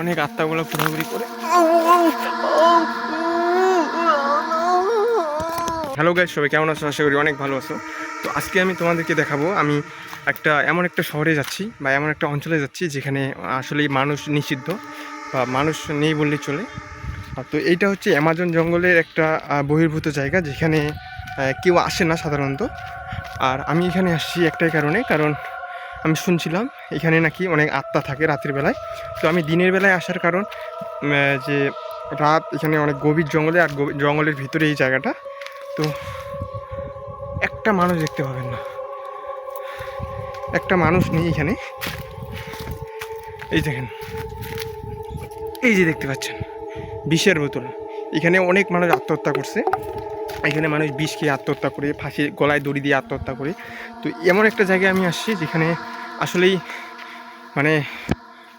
অনেক আত্মাগুলো ঘোরাঘুরি করে। হ্যালো গাইজ সবাই কেমন আছো? আশা করি অনেক ভালো আছো। তো আজকে আমি তোমাদেরকে দেখাবো, আমি একটা, এমন একটা শহরে যাচ্ছি বা এমন একটা অঞ্চলে যাচ্ছি যেখানে আসলেই মানুষ নিষিদ্ধ বা মানুষ নেই বললেই চলে। তো এইটা হচ্ছে অ্যামাজন জঙ্গলের একটা বহির্ভূত জায়গা যেখানে কেউ আসে না সাধারণত। আর আমি এখানে আসছি একটাই কারণে, কারণ আমি শুনছিলাম, এখানে নাকি অনেক আত্মা থাকে রাতের বেলায় তো আমি দিনের বেলায় আসার কারণ যে রাত এখানে অনেক গভীর জঙ্গলে, আর জঙ্গলের ভিতরে এই জায়গাটা। তো একটা মানুষ দেখতে পাবেন না। একটা মানুষ নেই এখানে। এই দেখেন। এই যে দেখতে পাচ্ছেন, বিষের বোতল। এখানে অনেক মানুষ আত্মহত্যা করছে। এখানে মানুষ বিষ খেয়ে আত্মহত্যা করে, ফাঁসি, গলায় দড়ি দিয়ে আত্মহত্যা করে। তো এমন একটা জায়গায় আমি আসছি যেখানে আসলেই মানে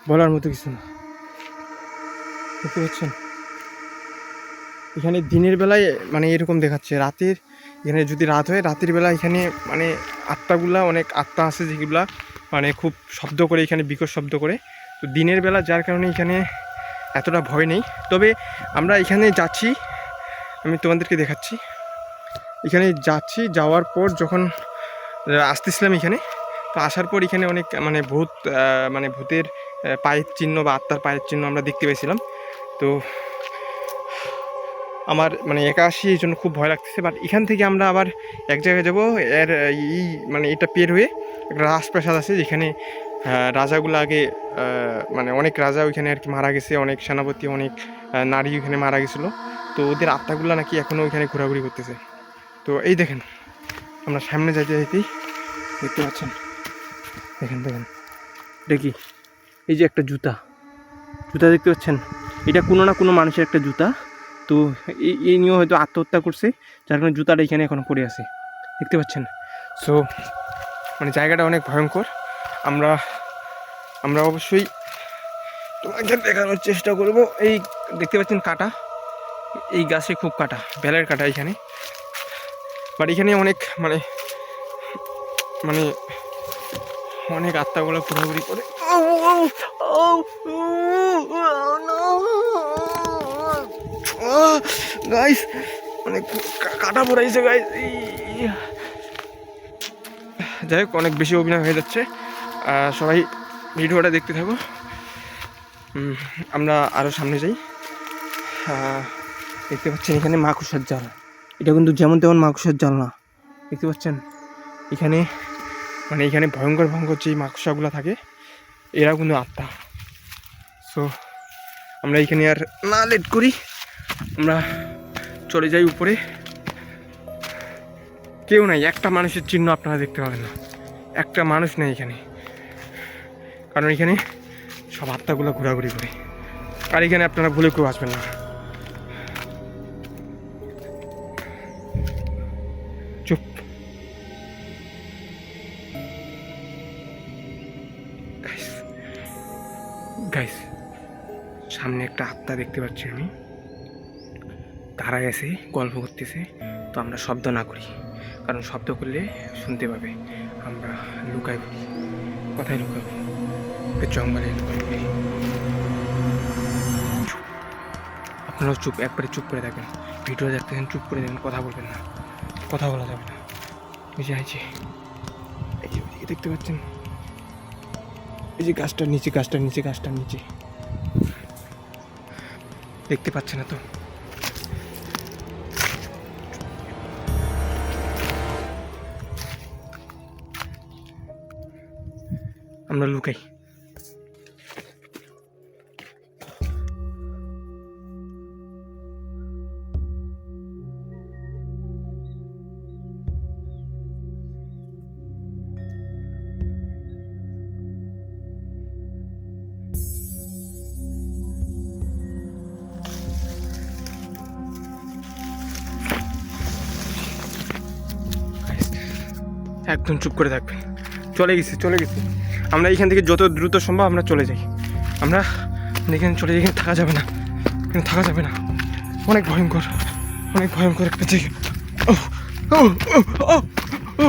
বলার মতো কিছু না। দেখতে পাচ্ছেন এখানে দিনের বেলায় মানে এরকম দেখাচ্ছে, রাতের এখানে যদি রাত হয়, রাতের বেলা এখানে মানে আত্মাগুলা, অনেক আত্মা আছে যেগুলা মানে খুব শব্দ করে, এখানে বিকট শব্দ করে। তো দিনের বেলা যার কারণে এখানে এতটা ভয় নেই। তবে আমরা এখানে যাচ্ছি আমি তোমাদেরকে দেখাচ্ছি। এখানে যাচ্ছি, যাওয়ার পর যখন আসতেছিলাম এখানে, তো আসার পর এখানে অনেক মানে ভূত মানে ভূতের পায়ের চিহ্ন বা আত্মার পায়ের চিহ্ন আমরা দেখতে পেয়েছিলাম। তো আমার মানে একা আসি এই জন্য খুব ভয় লাগতেছে। বাট এখান থেকে আমরা আবার এক জায়গায় যাব। এর, এই মানে এটা পের হয়ে একটা রাজপ্রাসাদ আছে যেখানে রাজাগুলো আগে মানে অনেক রাজা ওইখানে আর কি মারা গেছে। অনেক সেনাপতি, অনেক নারী ওইখানে মারা গেছিল। তো ওদের আত্মাগুলো নাকি এখনও ওইখানে ঘোরাঘুরি করতেছে। তো এই দেখেন, আমরা সামনে যাইতে যাইতেই দেখতে পাচ্ছেন। দেখেন দেখেন। কি? এই যে একটা জুতা। জুতা দেখতে পাচ্ছেন? এটা কোনো না কোনো মানুষের একটা জুতা। তো এই এই নিয়েও হয়তো আত্মহত্যা করছে, যার কারণে জুতাটা এখানে এখন পড়ে আছে। দেখতে পাচ্ছেন? সো মানে জায়গাটা অনেক ভয়ঙ্কর। আমরা আমরা অবশ্যই তোমাকে দেখানোর চেষ্টা করব। এই দেখতে পাচ্ছেন কাটা। এই গাছে খুব কাটা বেলের কাটা এখানে। বাট এখানে অনেক মানে মানে অনেক আত্মাগুলো ঘোরাঘুরি করে। গাইস অনেক কাটা পড়াইছে গাইস যাই হোক, অনেক বেশি অভিনয় হয়ে যাচ্ছে। সবাই ভিডিওটা দেখতে থাকো। আমরা আরও সামনে যাই। দেখতে পাচ্ছেন এখানে মাকুসার জাল। এটা কিন্তু যেমন তেমন মাকুসার জাল না। দেখতে পাচ্ছেন? এখানে মানে এখানে ভয়ঙ্কর ভয়ঙ্কর যে মাকুসাগুলো থাকে এরা কিন্তু আত্মা। সো আমরা এখানে আর না লেট করি। আমরা চলে যাই উপরে। কেউ নাই, একটা মানুষের চিহ্ন আপনারা দেখতে পাবেন না। একটা মানুষ নেই এখানে। কারণ এখানে সব আত্মাগুলো ঘোরাঘুরি করে। আর এখানে আপনারা ভুলে কেউ আসবেন না। গাইস সামনে একটা আত্মা দেখতে পাচ্ছি আমি। তারা আছে গল্প করতেছে, তো আমরা শব্দ না করি, কারণ শব্দ করলে শুনতে পাবে। আমরা লুকাই কোথায় লুকাবো? ওই জঙ্গলে লুকাই। আপনারাও চুপ, একবারে চুপ করে থাকবেন ভিডিও দেখতেছেন, চুপ করে দেখবেন কথা বলবেন না। কথা বলা যাবে না। যে আছে দেখতে পাচ্ছেন? এই যে গাছটার নিচে গাছটার নিচে গাছটার নিচে। দেখতে পাচ্ছে না তো আমরা লুকাই। একদম চুপ করে থাকবে চলে গেছে চলে গেছে আমরা এখান থেকে যত দ্রুত সম্ভব আমরা চলে যাই আমরা এখানে চলে যাই এখানে থাকা যাবে না এখানে থাকা যাবে না অনেক ভয়ঙ্কর অনেক ভয়ঙ্কর একটা জায়গা ও ও ও ও ও।